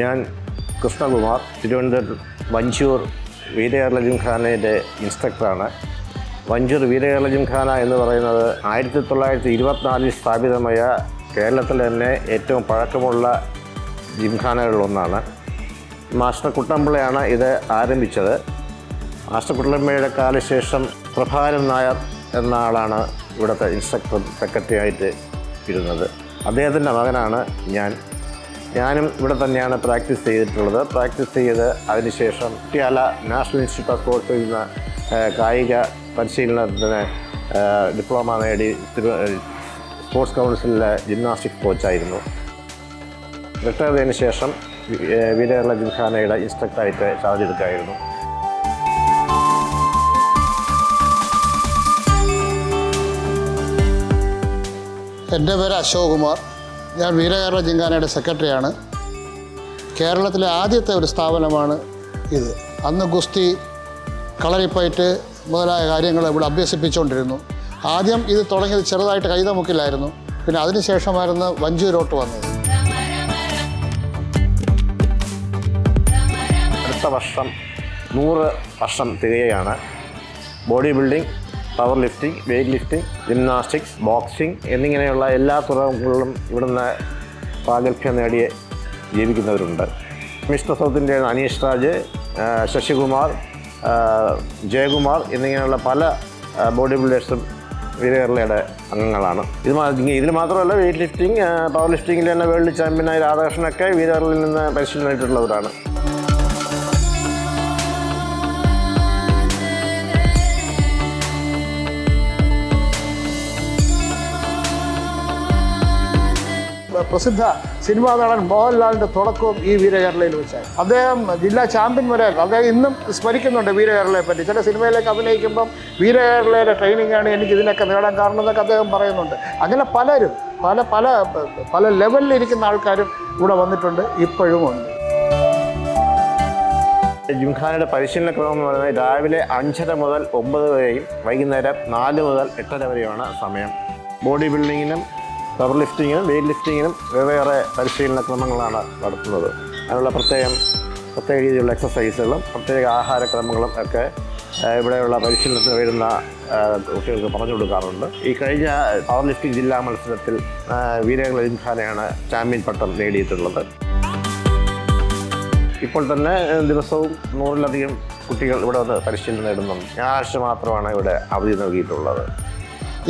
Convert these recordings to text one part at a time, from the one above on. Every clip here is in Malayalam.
ഞാൻ കൃഷ്ണകുമാർ തിരുവനന്തപുരം വഞ്ചൂർ വീരകേരള ജിംഖാനയുടെ ഇൻസ്ട്രക്ടറാണ്. വഞ്ചൂർ വീരകേരള ജിംഖാന എന്ന് പറയുന്നത് ആയിരത്തി തൊള്ളായിരത്തി ഇരുപത്തിനാലിൽ സ്ഥാപിതമായ കേരളത്തിൽ തന്നെ ഏറ്റവും പഴക്കമുള്ള ജിംഖാനകളിലൊന്നാണ്. മാസ്റ്റർ കുട്ടമ്പിളയാണ് ഇത് ആരംഭിച്ചത്. മാസ്റ്റർ കുട്ടമ്പിളയുടെ കാലശേഷം പ്രഭാകരൻ നായർ എന്ന ആളാണ് ഇവിടുത്തെ ഇൻസ്ട്രക്ടർ സെക്രട്ടറി ആയിട്ട് ഇരുന്നത്. അദ്ദേഹത്തിന്റെ മകനാണ് ഞാൻ. ഞാനും ഇവിടെ തന്നെയാണ് പ്രാക്ടീസ് ചെയ്തിട്ടുള്ളത്. പ്രാക്ടീസ് ചെയ്ത് അതിനുശേഷം കുട്ടിയാല നാഷണൽ ഇൻസ്റ്റിറ്റ്യൂട്ട് ഓഫ് സ്പോർട്സിൽ നിന്ന് കായിക പരിശീലനത്തിന് ഡിപ്ലോമ നേടി സ്പോർട്സ് കൗൺസിലിലെ ജിംനാസ്റ്റിക് കോച്ചായിരുന്നു. റിട്ടയർ ചെയ്തതിന് ശേഷം വീരകേരള ജിംഖാനയുടെ ഇൻസ്ട്രക്ടറായിട്ട് ചാർജ് എടുക്കായിരുന്നു എന്റെ പേര് അശോക് കുമാർ ഞാൻ വീരകേരള ജിങ്കാനയുടെ സെക്രട്ടറിയാണ്. കേരളത്തിലെ ആദ്യത്തെ ഒരു സ്ഥാപനമാണ് ഇത്. അന്ന് ഗുസ്തി കളരിപ്പയറ്റ് മുതലായ കാര്യങ്ങൾ ഇവിടെ അഭ്യസിപ്പിച്ചുകൊണ്ടിരുന്നു. ആദ്യം ഇത് തുടങ്ങിയത് ചെറുതായിട്ട് കൈതമുക്കിലായിരുന്നു. പിന്നെ അതിനുശേഷമായിരുന്നു വഞ്ചൂരോട്ട് വന്നത്. അടുത്ത വർഷം നൂറ് വർഷം തികയാണ് body building power lifting weight lifting gymnastics boxing എന്നിങ്ങനെയുള്ള എല്ലാ തുറകളിലും ഇവിടുന്ന് പ്രാഗൽഭ്യം നേടിയ ജീവിക്കുന്നവരുണ്ട്. മിസ്റ്റർ സൗത്തിന്റെ അനീഷ് രാജ് ശശികുമാർ ജയകുമാർ എന്നിങ്ങനെയുള്ള പല ബോഡി ബിൽഡേഴ്സും വീരകേരളയുടെ അംഗങ്ങളാണ്. ഇത് ഇതിൽ മാത്രമല്ല വെയ്റ്റ് ലിഫ്റ്റിംഗ് പവർ ലിഫ്റ്റിംഗിൽ തന്നെ വേൾഡ് ചാമ്പ്യനായ രാധാകൃഷ്ണനൊക്കെ വീരകേരളയിൽ നിന്ന് പരിശീലനം നേടിയിട്ടുള്ളവരാണ്. പ്രസിദ്ധ സിനിമാ നടൻ മോഹൻലാലിന്റെ തുടക്കവും ഈ വീരകേരളയിൽ വെച്ചാണ്. അദ്ദേഹം ജില്ലാ ചാമ്പ്യൻ വരെ അദ്ദേഹം ഇന്നും സ്മരിക്കുന്നുണ്ട് വീരകേരളയെ പറ്റി. ചില സിനിമയിലേക്ക് അഭിനയിക്കുമ്പം വീരകേരളയുടെ ട്രെയിനിങ്ങാണ് എനിക്ക് ഇതിനൊക്കെ നേടാൻ കാരണം എന്നൊക്കെ അദ്ദേഹം പറയുന്നുണ്ട്. അങ്ങനെ പലരും പല പല പല ലെവലിലിരിക്കുന്ന ആൾക്കാരും ഇവിടെ വന്നിട്ടുണ്ട് ഇപ്പോഴും ഉണ്ട്. ജിംഖാനയുടെ പരിശീലന ക്രമം എന്ന് പറയുന്നത് രാവിലെ അഞ്ചര മുതൽ ഒമ്പത് വരെയും വൈകുന്നേരം നാല് മുതൽ എട്ടര വരെയുമാണ് സമയം. ബോഡി ബിൽഡിങ്ങിനും പവർ ലിഫ്റ്റിങ്ങിനും വെയിറ്റ് ലിഫ്റ്റിങ്ങിനും വെവ്വേറെ പരിശീലന ക്രമങ്ങളാണ് നടത്തുന്നത്. അതിനുള്ള പ്രത്യേകം പ്രത്യേക രീതിയിലുള്ള എക്സസൈസുകളും പ്രത്യേക ആഹാരക്രമങ്ങളും ഒക്കെ ഇവിടെയുള്ള പരിശീലനത്തിന് വരുന്ന കുട്ടികൾക്ക് പറഞ്ഞു കൊടുക്കാറുണ്ട്. ഈ കഴിഞ്ഞ പവർ ലിഫ്റ്റിംഗ് ജില്ലാ മത്സരത്തിൽ വീരേന്ദ്ര വീരകേരള ചാമ്പ്യൻ പട്ടം നേടിയിട്ടുള്ളത്. ഇപ്പോൾ തന്നെ ദിവസവും നൂറിലധികം കുട്ടികൾ ഇവിടെ വന്ന് പരിശീലനം നേടുന്നുണ്ട്. ഞായറാഴ്ച മാത്രമാണ് ഇവിടെ അവധി നൽകിയിട്ടുള്ളത്.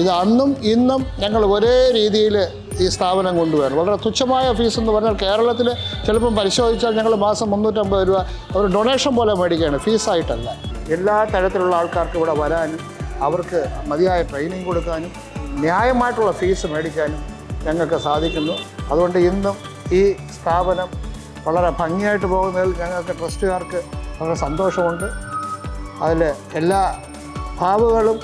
ഇത് അന്നും ഇന്നും ഞങ്ങൾ ഒരേ രീതിയിൽ ഈ സ്ഥാപനം കൊണ്ടുവരണം വളരെ തുച്ഛമായ ഫീസ് എന്ന് പറഞ്ഞാൽ കേരളത്തിൽ ചിലപ്പം പരിശോധിച്ചാൽ ഞങ്ങൾ മാസം മുന്നൂറ്റമ്പത് രൂപ അവർ ഡൊണേഷൻ പോലെ മേടിക്കുകയാണ്. ഫീസായിട്ടല്ല എല്ലാ തരത്തിലുള്ള ആൾക്കാർക്ക് ഇവിടെ വരാനും അവർക്ക് മതിയായ ട്രെയിനിങ് കൊടുക്കാനും ന്യായമായിട്ടുള്ള ഫീസ് മേടിക്കാനും ഞങ്ങൾക്ക് സാധിക്കുന്നു. അതുകൊണ്ട് ഇന്നും ഈ സ്ഥാപനം വളരെ ഭംഗിയായിട്ട് പോകുന്നതിൽ ഞങ്ങൾക്ക് ട്രസ്റ്റുകാർക്ക് വളരെ സന്തോഷമുണ്ട്. അതിൽ എല്ലാ ഭാവുകളും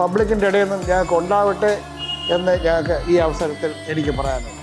പബ്ലിക്കിന്റെ ഇടയിൽ നിന്നും ഞങ്ങൾക്ക് ഉണ്ടാവട്ടെ എന്ന് ഞങ്ങൾക്ക് ഈ അവസരത്തിൽ എനിക്ക് പറയാനുണ്ട്.